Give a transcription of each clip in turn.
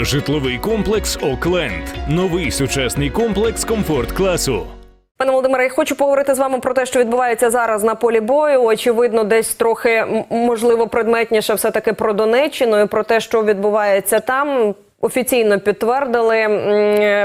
Житловий комплекс Окленд. Новий сучасний комплекс комфорт класу. Пане Володимире, я хочу поговорити з вами про те, що відбувається зараз на полі бою. Очевидно, десь трохи можливо предметніше все таки про Донеччину і про те, що відбувається там. Офіційно підтвердили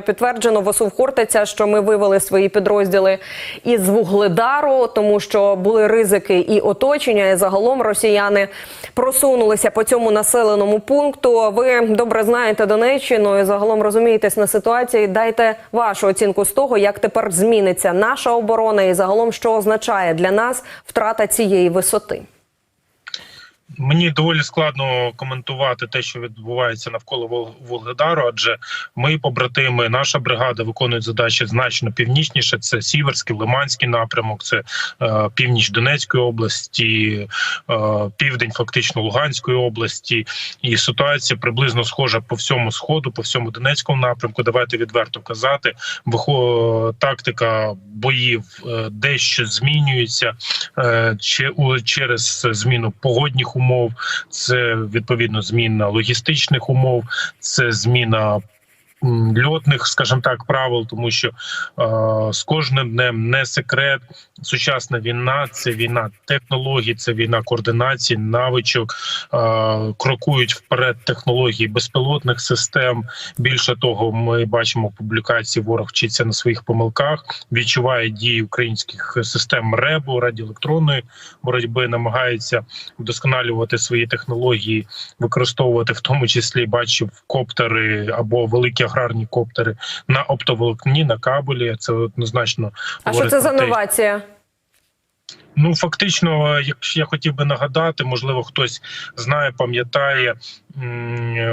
підтверджено ВСУ Хортиця, що ми вивели свої підрозділи із Вугледару, тому що були ризики і оточення, і загалом росіяни просунулися по цьому населеному пункту. Ви добре знаєте Донеччину і загалом розумієтесь на ситуації. Дайте вашу оцінку з того, як тепер зміниться наша оборона, і загалом що означає для нас втрата цієї висоти. Мені доволі складно коментувати те, що відбувається навколо Вол- Волгодару, адже мої побратими, наша бригада виконують задачі значно північніше. Це Сіверський, Лиманський напрямок, це е, північ Донецької області, е, південь, фактично Луганської області. І ситуація приблизно схожа по всьому сходу, по всьому Донецькому напрямку. Давайте відверто казати. Вихо тактика боїв е, дещо змінюється е, через зміну погодних умов. Це відповідно зміна логістичних умов, це зміна. Льотних, скажімо так, правил, тому що е, з кожним днем не секрет. Сучасна війна це війна технологій, це війна координації, навичок, е, крокують вперед технології безпілотних систем. Більше того, ми бачимо публікації ворог вчиться на своїх помилках, відчуває дії українських систем РЕБу, радіоелектронної боротьби, намагається вдосконалювати свої технології, використовувати в тому числі бачив коптери або великі аграрні коптери на оптоволокні, на кабелі. Це однозначно А що це за новація? Ну фактично, якщо я хотів би нагадати, можливо, хтось знає, пам'ятає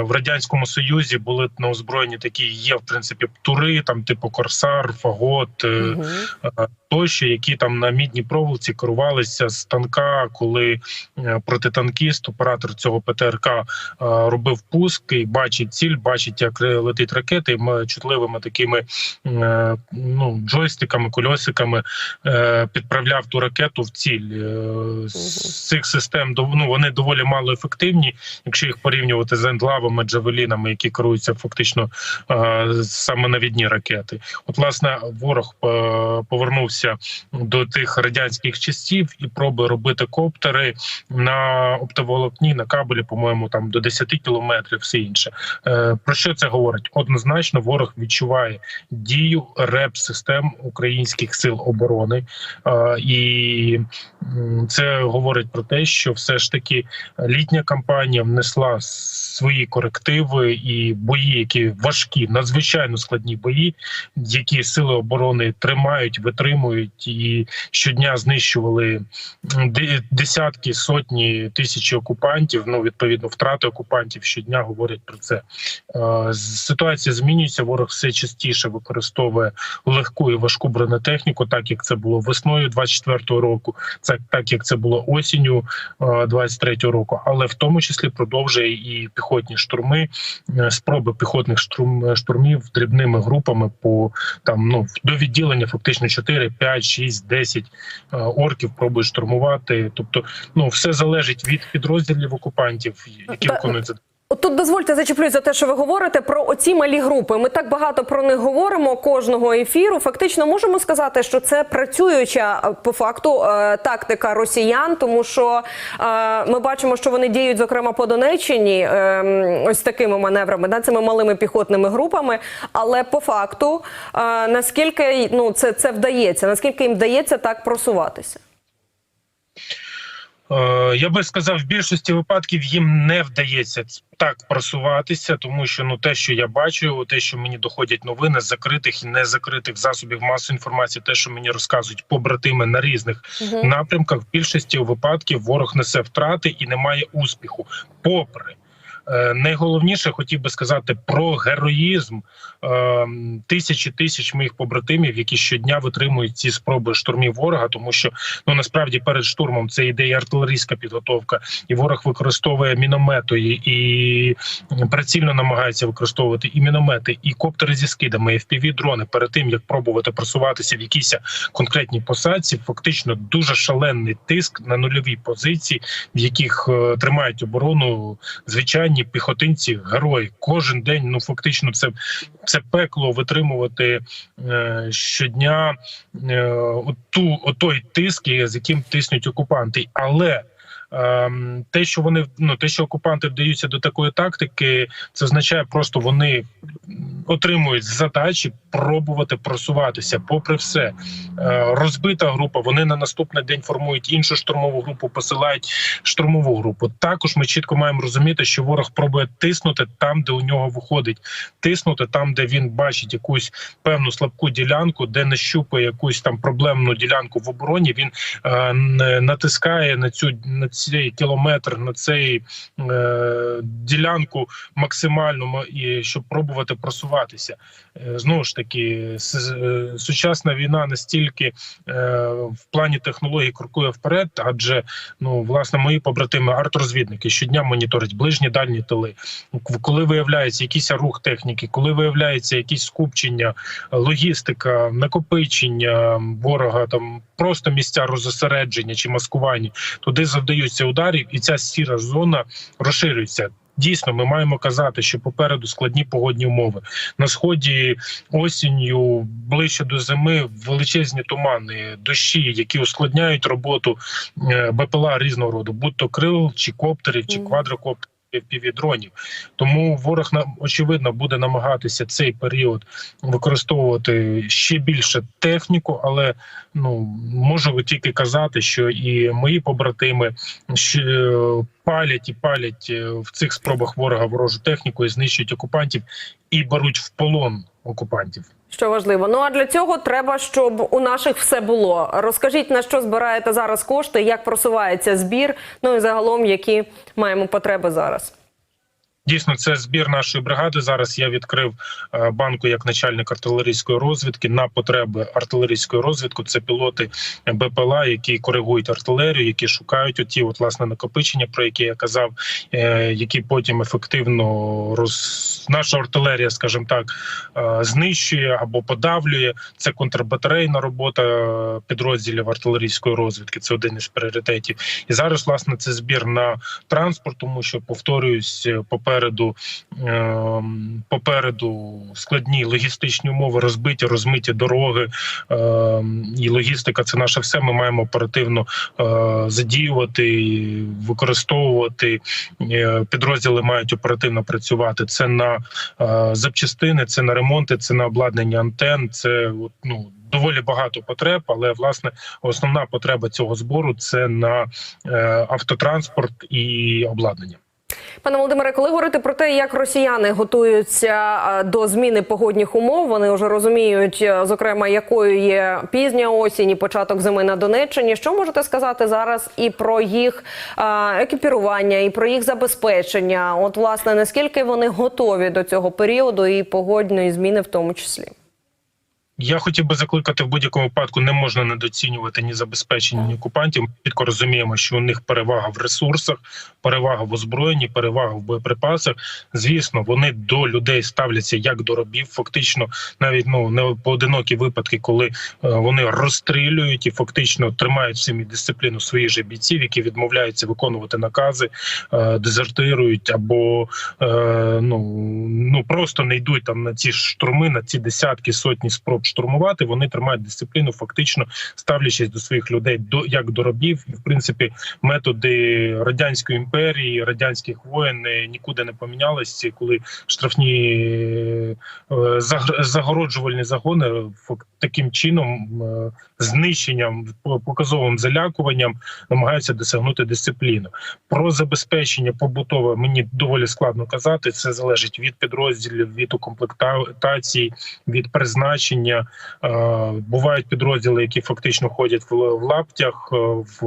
в радянському союзі були на озброєнні такі є в принципі тури, там типу Корсар, Фагот. е, тощо, які там на мідній проволоці керувалися з танка, коли е, протитанкіст, оператор цього ПТРК робив пуск і бачить ціль, бачить, як летить ракета, і ми чутливими такими ну, джойстиками, кольосиками підправляв ту ракету в ціль. Е, З цих систем ну, вони доволі мало ефективні, якщо їх порівнювати з ендлавами, джавелінами, які керуються фактично е, саме навідні ракети. От, власне, ворог е, повернувся до тих радянських часів і пробує робити коптери на оптоволокні, на кабелі, по-моєму, там до 10 кілометрів, все інше. Про що це говорить? Однозначно, ворог відчуває дію реп систем українських сил оборони, Е, це говорить про те, що все ж таки літня кампанія внесла свої корективи і бої, які важкі, надзвичайно складні бої, які сили оборони тримають, витримують і щодня знищували десятки, сотні тисячі окупантів. Ну відповідно, втрати окупантів щодня говорять про це. Е, Ситуація змінюється. Ворог все частіше використовує легку і важку бронетехніку, так як це було весною 24-го року, це так як це було осінню е, 23-го року, але в тому числі продовжує і піхотні штурми, е, спроби піхотних штурм штурмів дрібними групами по там ну до відділення фактично 4, 5, 6, 10 е, орків пробують штурмувати. Тобто, ну все залежить від підрозділів окупантів, які виконують задачі. Тут дозвольте зачеплюсь за те, що ви говорите про оці малі групи. Ми так багато про них говоримо кожного ефіру. Фактично можемо сказати, що це працююча е, по факту е, тактика росіян, тому що е, ми бачимо, що вони діють зокрема по Донеччині е, ось такими маневрами, да, цими малими піхотними групами. Але по факту наскільки ну це, це вдається, наскільки їм вдається так просуватися? Е, Я би сказав, в більшості випадків їм не вдається так просуватися, тому що ну те, що я бачу, те, що мені доходять новини з закритих і незакритих засобів масової інформації, те, що мені розказують побратими на різних угу. напрямках, в більшості випадків ворог несе втрати і не має успіху, попри. Е, Найголовніше хотів би сказати про героїзм е, тисячі тисяч моїх побратимів, які щодня витримують ці спроби штурмів ворога, тому що ну насправді перед штурмом це іде і артилерійська підготовка, і ворог використовує міномети і, прицільно намагається використовувати і міномети, і коптери зі скидами, і fpv дрони перед тим як пробувати просуватися в якійсь конкретній посадці. Фактично дуже шалений тиск на нульовій позиції, в яких е, тримають оборону звичайні південні піхотинці герої. Кожен день, ну фактично, це, це пекло витримувати е, щодня е, оту, отой тиск, з яким тиснуть окупанти. Але те, що вони ну те, що окупанти вдаються до такої тактики, це означає просто вони отримують задачі пробувати просуватися, попри все. Е, розбита група. Вони на наступний день формують іншу штурмову групу, посилають штурмову групу. Також ми чітко маємо розуміти, що ворог пробує тиснути там, де у нього виходить, тиснути там, де він бачить якусь певну слабку ділянку, де нащупає якусь там проблемну ділянку в обороні. Він е, натискає на цю на цей кілометр, на цей е, ділянку максимально і щоб пробувати просуватися. Е, Знову ж таки, с- е, сучасна війна настільки е, в плані технологій крокує вперед, адже ну власне мої побратими арт-розвідники щодня моніторять ближні дальні тили. Коли виявляється якийсь рух техніки, коли виявляється якісь скупчення, логістика, накопичення ворога, там просто місця розосередження чи маскування, туди завдаються ударів, і ця сіра зона розширюється. Дійсно, ми маємо казати, що попереду складні погодні умови на сході осінню ближче до зими величезні тумани, дощі, які ускладняють роботу е, БПЛА різного роду, будь то крил, чи коптерів, чи квадрокоптерів. Півдронів, тому ворог очевидно буде намагатися цей період використовувати ще більше техніку, але ну можу тільки казати, що і мої побратими ще е, палять і палять е, в цих спробах ворога ворожу техніку і знищують окупантів і беруть в полон окупантів. Що важливо. Ну а для цього треба, щоб у наших все було. Розкажіть на що збираєте зараз кошти, як просувається збір. Ну і загалом, які маємо потреби зараз. Дійсно, це збір нашої бригади. Зараз я відкрив е, банку як начальник артилерійської розвідки на потреби артилерійської розвідки. Це пілоти БПЛА, які коригують артилерію, які шукають оті от власне накопичення, про які я казав, е, які потім ефективно роз наша артилерія, скажімо так, е, знищує або подавлює. Це контрбатарейна робота підрозділів артилерійської розвідки. Це один із пріоритетів. І зараз власне це збір на транспорт, тому що повторююсь, попереду ем, попереду складні логістичні умови, розбиті, розмиті дороги ем, і логістика. Це наше все. Ми маємо оперативно е, задіювати, використовувати. Е, Підрозділи мають оперативно працювати. Це на е, запчастини, це на ремонти, це на обладнання антен. Це ну. Доволі багато потреб, але власне основна потреба цього збору це на автотранспорт і обладнання. Пане Володимире, коли говорити про те, як росіяни готуються е, до зміни погодних умов, вони вже розуміють, е, зокрема, якою є пізня осінь і початок зими на Донеччині. Що можете сказати зараз і про їх е, екіпірування, і про їх забезпечення? От, власне, наскільки вони готові до цього періоду і погодної зміни, в тому числі? Я хотів би закликати в будь-якому випадку не можна недоцінювати ні забезпечення, ні окупантів. Ми чітко розуміємо, що у них перевага в ресурсах, перевага в озброєнні, перевага в боєприпасах. Звісно, вони до людей ставляться як до рабів. Фактично, навіть ну не поодинокі випадки, коли е, вони розстрілюють і фактично тримають в дисципліну своїх же бійців, які відмовляються виконувати накази, е, дезертирують або е, ну, ну просто не йдуть там на ці штурми, на ці десятки сотні спроб штурмувати. Вони тримають дисципліну, фактично ставлячись до своїх людей до як до рабів. І в принципі, методи радянської імперії, радянських воєн е, нікуди не помінялися, коли штрафні е, загороджувальні загони таким чином е, знищенням показовим залякуванням намагаються досягнути дисципліну. Про забезпечення побутове мені доволі складно казати. Це залежить від підрозділів, від укомплектації, від призначення. Е, Бувають підрозділи, які фактично ходять в, лаптях, е, в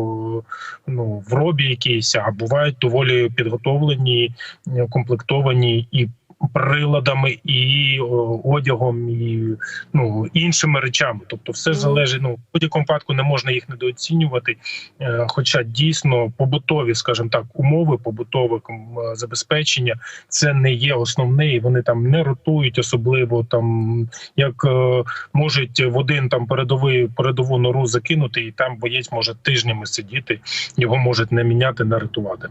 ну в робі якійсь, а бувають доволі підготовлені, е, комплектовані і. Приладами і одягом, і ну іншими речами, тобто, все залежить. Ну в будь-якому випадку не можна їх недооцінювати. Е, Хоча дійсно побутові, скажімо так, умови, побутове забезпечення це не є основне, і вони там не ротують, особливо там як е, можуть в один там передовий передову нору закинути, і там боєць може тижнями сидіти, його можуть не міняти, не рятувати.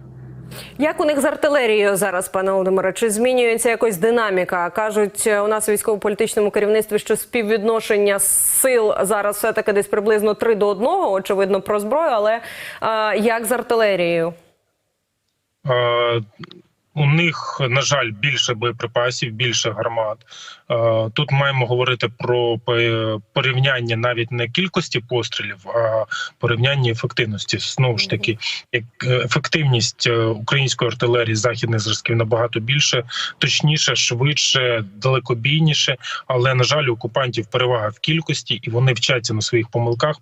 Як у них з артилерією зараз, пане Володимире? Чи змінюється якось динаміка? Кажуть, у нас у військово-політичному керівництві, що співвідношення сил зараз все таки десь приблизно 3 до 1, очевидно, про зброю. Але а, як з артилерією? У них, на жаль, більше боєприпасів, більше гармат. Е, Тут маємо говорити про порівняння навіть не кількості пострілів, а порівняння ефективності. Знову ж таки, як е, ефективність е, української артилерії західних зразків набагато більше, точніше, швидше, далекобійніше. Але на жаль, окупантів перевага в кількості, і вони вчаться на своїх помилках,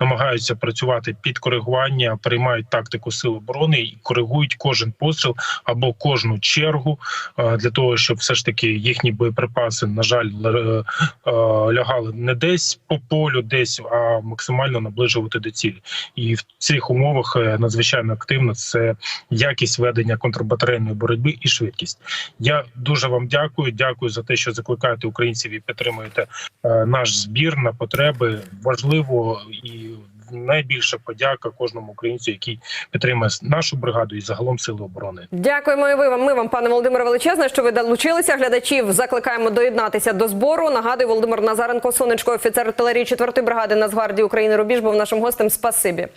намагаються працювати під коригування, приймають тактику сил оборони і коригують кожен постріл або кожну чергу е, для того, щоб все ж таки їхні боєприпаси, на жаль, е, лягали не десь по полю, десь а максимально наближувати до цілі. І в цих умовах е, надзвичайно активно це якість ведення контрбатарейної боротьби і швидкість. Я дуже вам дякую. Дякую за те, що закликаєте українців і підтримуєте е, наш збір на потреби. Важливо і найбільша подяка кожному українцю, який підтримує нашу бригаду і загалом сили оборони. Дякуємо і ви вам. Ми вам, пане Володимире, величезне, що ви долучилися. Глядачів закликаємо доєднатися до збору. Нагадую, Володимир Назаренко, сонечко, офіцер артилерії 4-ї бригади Нацгвардії України Рубіж, був нашим гостем. Спасибі.